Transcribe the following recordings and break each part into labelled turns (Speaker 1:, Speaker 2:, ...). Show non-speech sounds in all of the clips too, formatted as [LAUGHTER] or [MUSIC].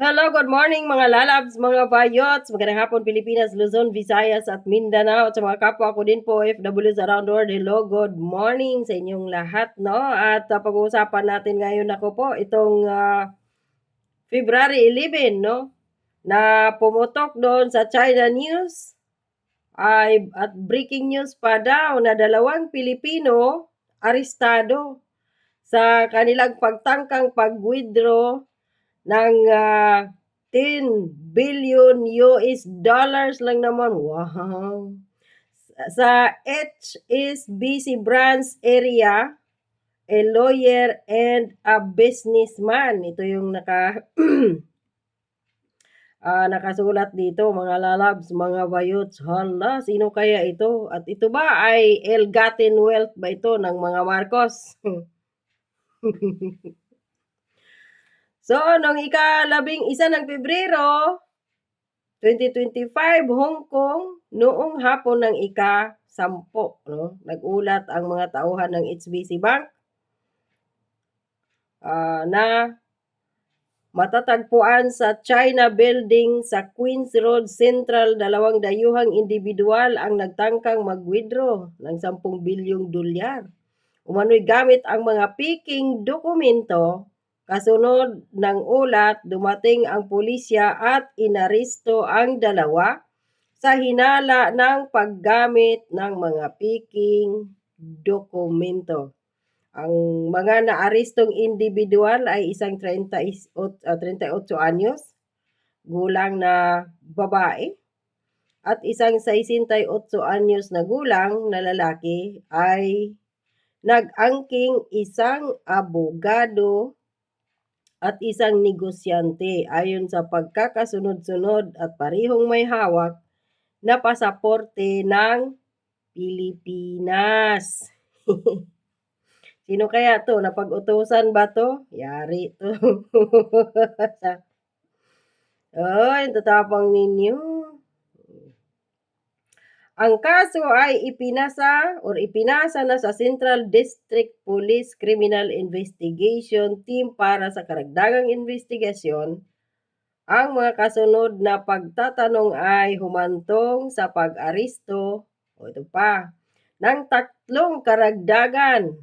Speaker 1: Hello, good morning mga lalabs, mga bayots, magandang hapon Pilipinas, Luzon, Visayas at Mindanao at sa mga kapwa ko din po FWs around the world. Hello, good morning sa inyong lahat, no? At uh, pag-uusapan natin ngayon ako po itong uh, February 11, no? Na pumutok doon sa China News ay at breaking news pa daw na dalawang Pilipino arestado sa kanilang pagtangkang pag-withdraw ng uh, 10 billion US dollars lang naman. Wow! Sa HSBC branch area, a lawyer and a businessman. Ito yung naka uh, [CLEARS THROAT] nakasulat dito, mga lalabs, mga bayots. Hala, sino kaya ito? At ito ba ay ill-gotten wealth ba ito ng mga Marcos? [LAUGHS] So, nung ikalabing isa ng Pebrero, 2025, Hong Kong, noong hapon ng ika-sampo, no? nagulat ang mga tauhan ng HBC Bank uh, na matatagpuan sa China Building sa Queens Road Central, dalawang dayuhang individual ang nagtangkang mag-withdraw ng 10 bilyong dolyar. Umano'y gamit ang mga peking dokumento Kasunod ng ulat, dumating ang pulisya at inaristo ang dalawa sa hinala ng paggamit ng mga piking dokumento. Ang mga naaristong individual ay isang 38, uh, 38 anyos, gulang na babae, at isang 68 anyos na gulang na lalaki ay nag-angking isang abogado at isang negosyante ayon sa pagkakasunod-sunod at parihong may hawak na pasaporte ng Pilipinas. [LAUGHS] Sino kaya to? Napag-utusan ba to? Yari to. [LAUGHS] Oy, tatapang ninyo. Ang kaso ay ipinasa or ipinasa na sa Central District Police Criminal Investigation Team para sa karagdagang investigasyon. Ang mga kasunod na pagtatanong ay humantong sa pag-aristo, o ito pa, ng tatlong karagdagan.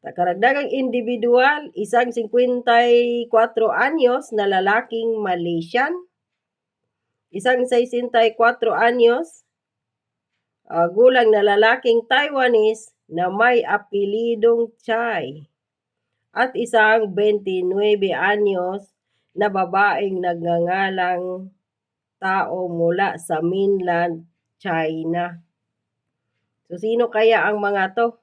Speaker 1: Karagdagang individual, isang 54 anyos na lalaking Malaysian, isang 64 anyos uh, gulang na lalaking Taiwanese na may apelidong Chai at isang 29 anyos na babaeng nagngangalang tao mula sa mainland China. So, sino kaya ang mga to?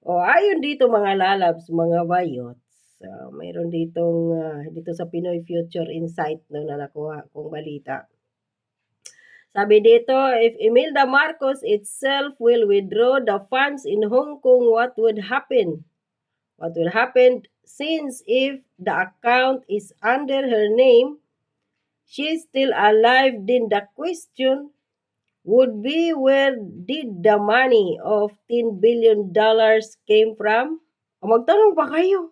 Speaker 1: O, ayon dito mga lalabs, mga bayots, uh, mayroon ditong, uh, dito sa Pinoy Future Insight no, na nakuha kong balita. Sabi dito, if Imelda Marcos itself will withdraw the funds in Hong Kong, what would happen? What will happen since if the account is under her name, she's still alive, then the question would be where did the money of 10 billion dollars came from? O magtanong pa kayo.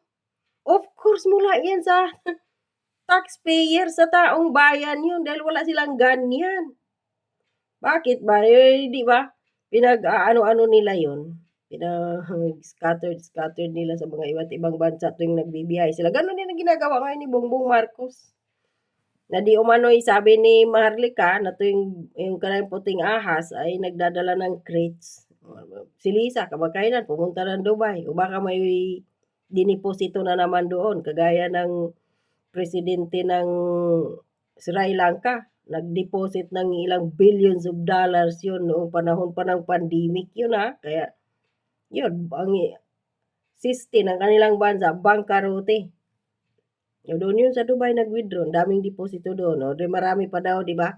Speaker 1: Of course, mula yan sa [LAUGHS] taxpayer, sa taong bayan yun, dahil wala silang ganyan. Bakit ba? Eh, di ba? Pinag-ano-ano nila yon pinag-scattered, scattered nila sa mga iba't ibang bansa tuwing nagbibiyahe sila. Ganon din ang ginagawa ngayon ni Bongbong Marcos. Na di umano'y sabi ni Maharlika na tuwing yung kanang puting ahas ay nagdadala ng crates. Si Lisa, kamakainan, pumunta ng Dubai. O baka may diniposito na naman doon, kagaya ng presidente ng Sri Lanka nag-deposit ng ilang billions of dollars yun noong panahon pa ng pandemic yun ha. Kaya yun, ang system ng kanilang bansa, bankarote. Yung doon yun sa Dubai nag-withdraw, daming deposito doon. No? Marami pa daw, di ba?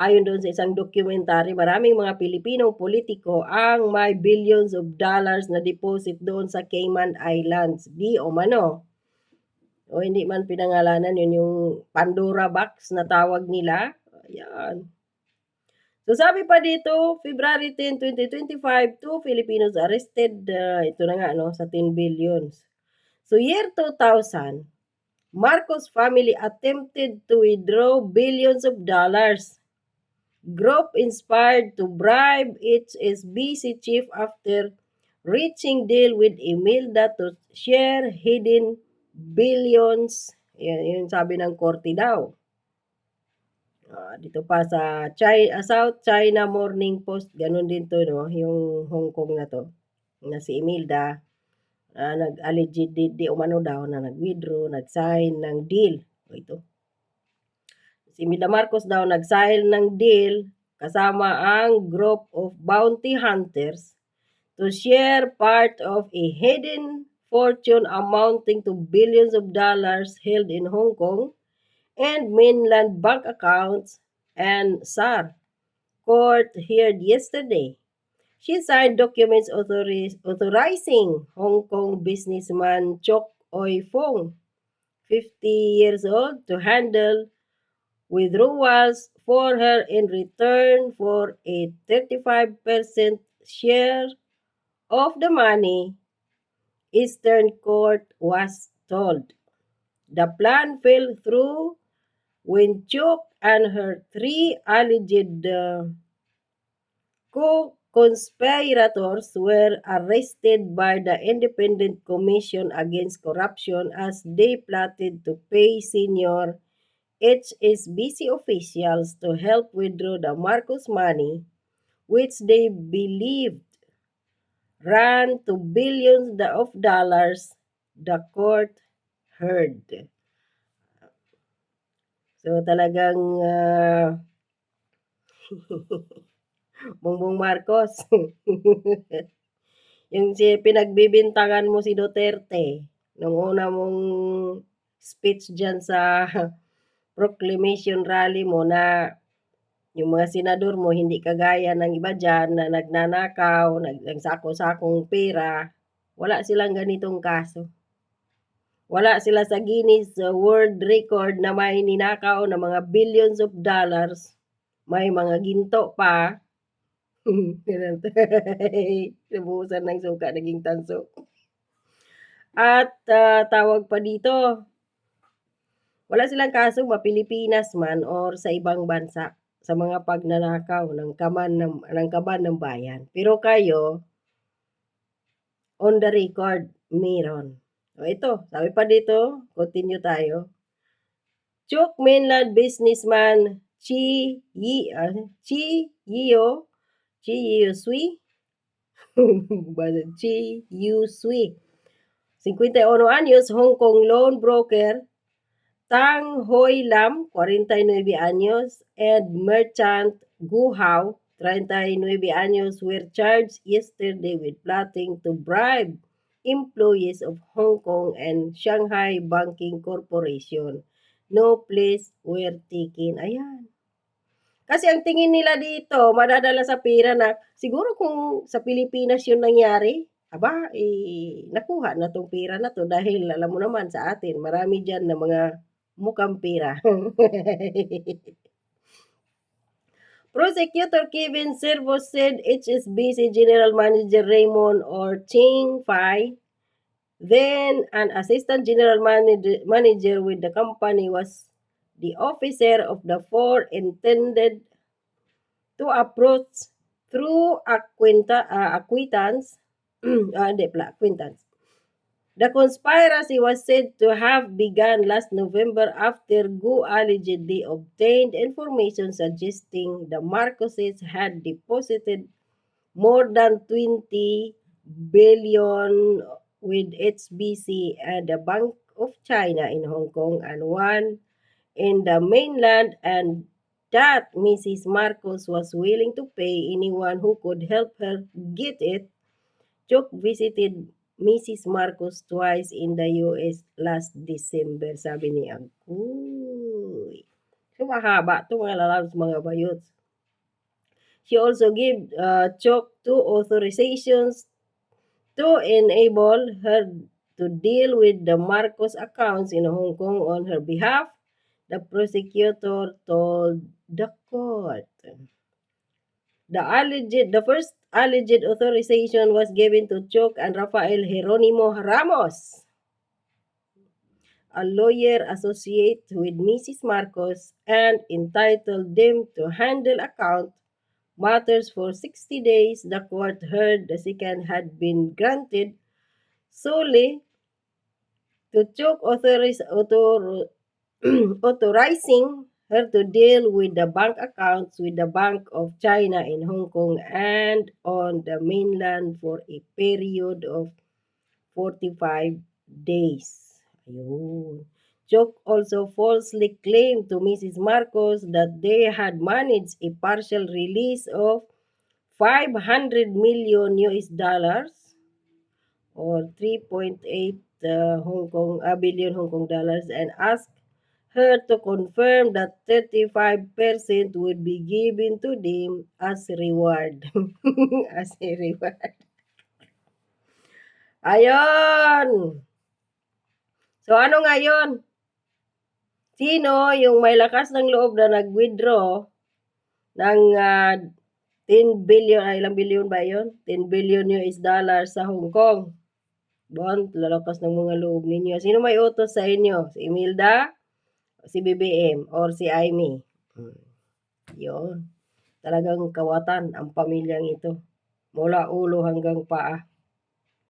Speaker 1: Ayon doon sa isang documentary, maraming mga Pilipinong politiko ang may billions of dollars na deposit doon sa Cayman Islands. Di o mano o hindi man pinangalanan yun yung Pandora box na tawag nila. Ayan. So sabi pa dito, February 10, 2025, two Filipinos arrested, uh, ito na nga, no, sa 10 billions. So year 2000, Marcos family attempted to withdraw billions of dollars. Group inspired to bribe HSBC chief after reaching deal with Imelda to share hidden billions. Yan, yun sabi ng korte daw. Ah, dito pa sa China, South China Morning Post, ganun din to, no? Yung Hong Kong na to, na si Imelda, ah, nag-alleged di, di umano daw na nag-withdraw, nag-sign ng deal. O ito. Si Imelda Marcos daw nag-sign ng deal kasama ang group of bounty hunters to share part of a hidden fortune amounting to billions of dollars held in Hong Kong and mainland bank accounts and SAR court heard yesterday. She signed documents authoriz- authorizing Hong Kong businessman Chok Oi Fong, 50 years old, to handle withdrawals for her in return for a 35% share of the money, Eastern Court was told. The plan fell through when Chok and her three alleged uh, co-conspirators were arrested by the Independent Commission Against Corruption as they plotted to pay senior HSBC officials to help withdraw the Marcos money, which they believed ran to billions of dollars, the court heard. So talagang uh, [LAUGHS] Bongbong Marcos. [LAUGHS] yung si pinagbibintangan mo si Duterte nung una mong speech dyan sa [LAUGHS] proclamation rally mo na yung mga senador mo hindi kagaya ng iba dyan na nagnanakaw, nag, nagsako-sakong pera, wala silang ganitong kaso. Wala sila sa Guinness World Record na may ninakaw na mga billions of dollars. May mga ginto pa. [LAUGHS] Nabuhusan ng suka, naging tanso. At uh, tawag pa dito, wala silang kaso mapilipinas man or sa ibang bansa sa mga pagnanakaw ng kaman ng, ng kaban ng bayan. Pero kayo, on the record, meron. O ito, sabi pa dito, continue tayo. Chuk mainland businessman Chi Yi uh, Chi Yio Chi Yu Sui [LAUGHS] Chi Yu Sui 51 años Hong Kong loan broker Tang Hoi Lam 49 años and merchant Gu Hao 39 años were charged yesterday with plotting to bribe employees of Hong Kong and Shanghai Banking Corporation. No place were taken. Ayan. Kasi ang tingin nila dito, madadala sa pera na siguro kung sa Pilipinas yun nangyari, aba, eh, nakuha na tong pera na to dahil alam mo naman sa atin, marami dyan na mga mukhang pera. [LAUGHS] Prosecutor Kevin Servo said HSBC General Manager Raymond or Ching Fai, then an assistant general manager, with the company, was the officer of the four intended to approach through acquaintance, uh, acquaintance, uh, [CLEARS THROAT] hindi pala, acquaintance. The conspiracy was said to have begun last November after Gu allegedly obtained information suggesting the Marcoses had deposited more than 20 billion with HBC at the Bank of China in Hong Kong and one in the mainland and that Mrs. Marcos was willing to pay anyone who could help her get it. Chok visited Mrs. Marcos twice in the US last December, sabi ni Agoy. So, mahaba ito mga lalabs, mga bayots. She also gave uh, Chok two authorizations to enable her to deal with the Marcos accounts in Hong Kong on her behalf, the prosecutor told the court. The alleged, the first alleged authorization was given to Chok and Rafael Jeronimo Ramos. a lawyer associate with Mrs. Marcos and entitled them to handle account matters for 60 days. The court heard the second had been granted solely to Chuk authorize, author, [CLEARS THROAT] authorizing her to deal with the bank accounts with the Bank of China in Hong Kong and on the mainland for a period of 45 days. Ayun. Chok also falsely claimed to Mrs. Marcos that they had managed a partial release of 500 million US dollars or 3.8 uh, Hong Kong uh, billion Hong Kong dollars and asked her to confirm that 35% would be given to them as reward. [LAUGHS] as a reward. Ayon! So ano ngayon? Sino yung may lakas ng loob na nag-withdraw ng ah, 10 billion, ay ilang billion ba yun? 10 billion US dollars sa Hong Kong. Bon, lalakas ng mga loob ninyo. Sino may utos sa inyo? Si Imelda? Si BBM? Or si Amy? Hmm. Yun. Talagang kawatan ang pamilyang ito. Mula ulo hanggang paa.